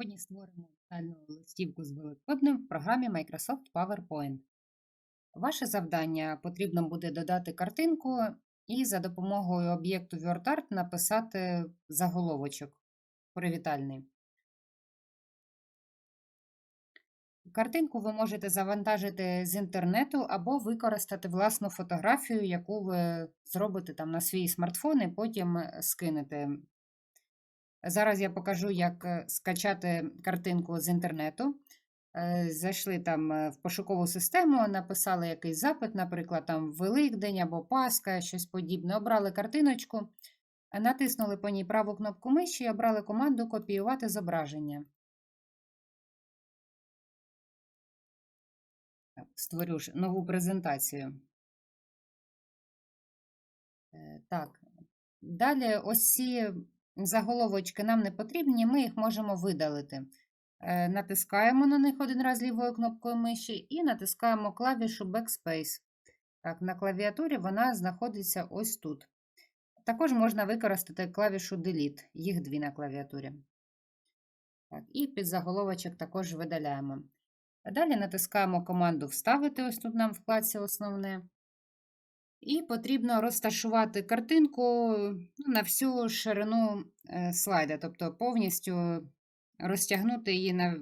Сьогодні створимо детальну листівку з великоднем в програмі Microsoft PowerPoint. Ваше завдання потрібно буде додати картинку і за допомогою об'єкту WordArt написати заголовочок привітальний. Картинку ви можете завантажити з інтернету або використати власну фотографію, яку ви зробите там на свій смартфон і потім е, скинете Зараз я покажу, як е, скачати картинку з інтернету. Е, Зайшли там е, в пошукову систему, написали якийсь запит, наприклад, там Великдень або Пасха, щось подібне. Обрали картиночку, натиснули по ній праву кнопку миші і обрали команду Копіювати зображення. Створю ж нову презентацію. Так, далі ось ці Заголовочки нам не потрібні, ми їх можемо видалити. Е, натискаємо на них один раз лівою кнопкою миші і натискаємо клавішу Backspace. Так, На клавіатурі вона знаходиться ось тут. Також можна використати клавішу Delete, їх дві на клавіатурі. Так, І під заголовочок також видаляємо. Далі натискаємо команду Вставити, ось тут нам вкладці основне. І потрібно розташувати картинку ну, на всю ширину е, слайда, тобто повністю розтягнути її, на,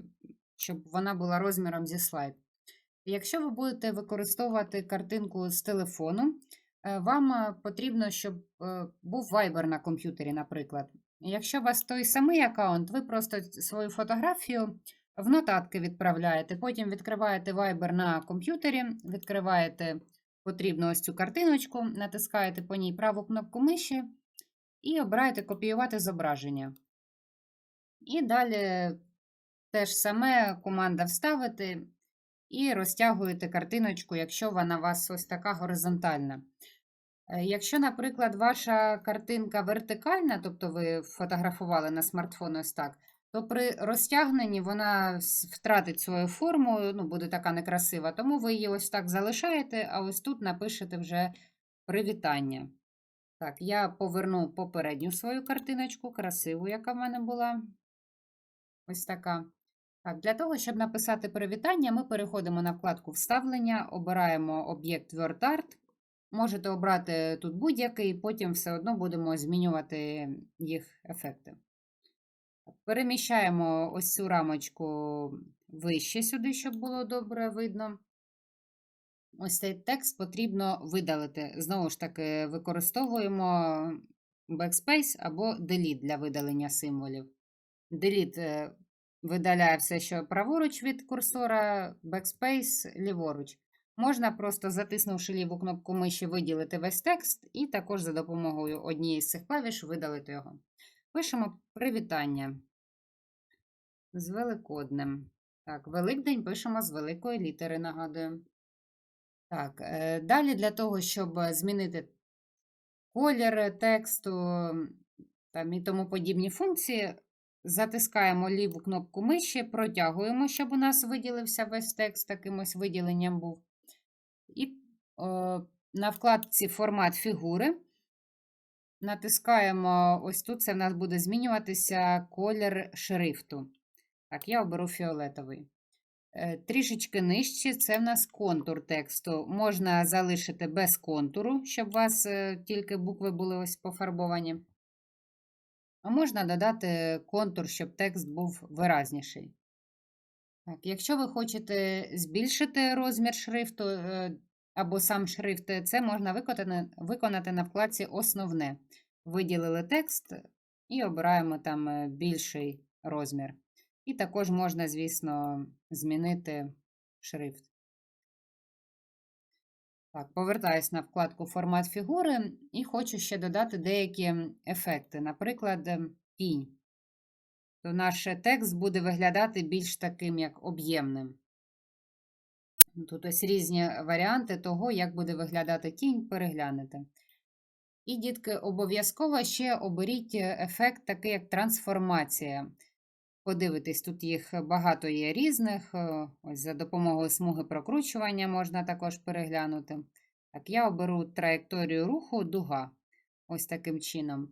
щоб вона була розміром зі слайд. Якщо ви будете використовувати картинку з телефону, е, вам е, потрібно, щоб був Viber на комп'ютері, наприклад. Якщо у вас той самий аккаунт, ви просто свою фотографію в нотатки відправляєте, потім відкриваєте Viber на комп'ютері, відкриваєте потрібно ось цю картиночку, натискаєте по ній праву кнопку миші і обираєте копіювати зображення. І далі теж саме команда вставити і розтягуєте картиночку, якщо вона у вас ось така горизонтальна. Е, якщо, наприклад, ваша картинка вертикальна, тобто ви фотографували на смартфон ось так, то при розтягненні вона втратить свою форму, ну, буде така некрасива, тому ви її ось так залишаєте, а ось тут напишете вже привітання. Так, я поверну попередню свою картиночку, красиву, яка в мене була. Ось така. Так, Для того, щоб написати привітання, ми переходимо на вкладку Вставлення, обираємо об'єкт WordArt. Можете обрати тут будь-який, потім все одно будемо змінювати їх ефекти. Переміщаємо ось цю рамочку вище сюди, щоб було добре видно. Ось цей текст потрібно видалити. Знову ж таки, використовуємо Backspace або Delete для видалення символів. Delete е, видаляє все, що праворуч від курсора, Backspace ліворуч. Можна просто затиснувши ліву кнопку миші, виділити весь текст, і також за допомогою однієї з цих клавіш видалити його. Пишемо привітання з Великоднем. Так, Великдень пишемо з великої літери, нагадую. Так, е, далі для того, щоб змінити колір тексту там, і тому подібні функції, затискаємо ліву кнопку миші, протягуємо, щоб у нас виділився весь текст, таким ось виділенням був. І о, на вкладці Формат фігури натискаємо ось тут, це в нас буде змінюватися колір шрифту. Так, я оберу фіолетовий. Е, трішечки нижче це в нас контур тексту. Можна залишити без контуру, щоб у вас е, тільки букви були ось пофарбовані. А можна додати контур, щоб текст був виразніший. Так, Якщо ви хочете збільшити розмір шрифту е, або сам шрифт, це можна виконати, на вкладці Основне. Виділили текст і обираємо там більший розмір. І також можна, звісно, змінити шрифт. Так, повертаюсь на вкладку Формат фігури і хочу ще додати деякі ефекти. Наприклад, тінь. То наш текст буде виглядати більш таким, як об'ємним. Тут ось різні варіанти того, як буде виглядати тінь, переглянете. І, дітки, обов'язково ще оберіть ефект, такий як трансформація. Подивитись, тут їх багато є різних. Е, ось За допомогою смуги прокручування можна також переглянути. Так, Я оберу траєкторію руху дуга. Ось таким чином.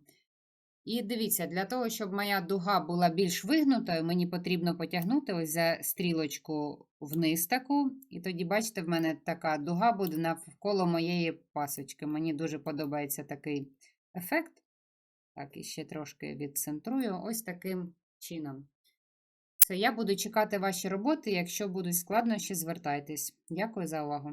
І дивіться, для того, щоб моя дуга була більш вигнутою, мені потрібно потягнути ось за стрілочку вниз таку. І тоді, бачите, в мене така дуга буде навколо моєї пасочки. Мені дуже подобається такий ефект. Так, і ще трошки відцентрую. Ось таким чином. Все, я буду чекати ваші роботи. Якщо будуть складнощі, звертайтесь. Дякую за увагу.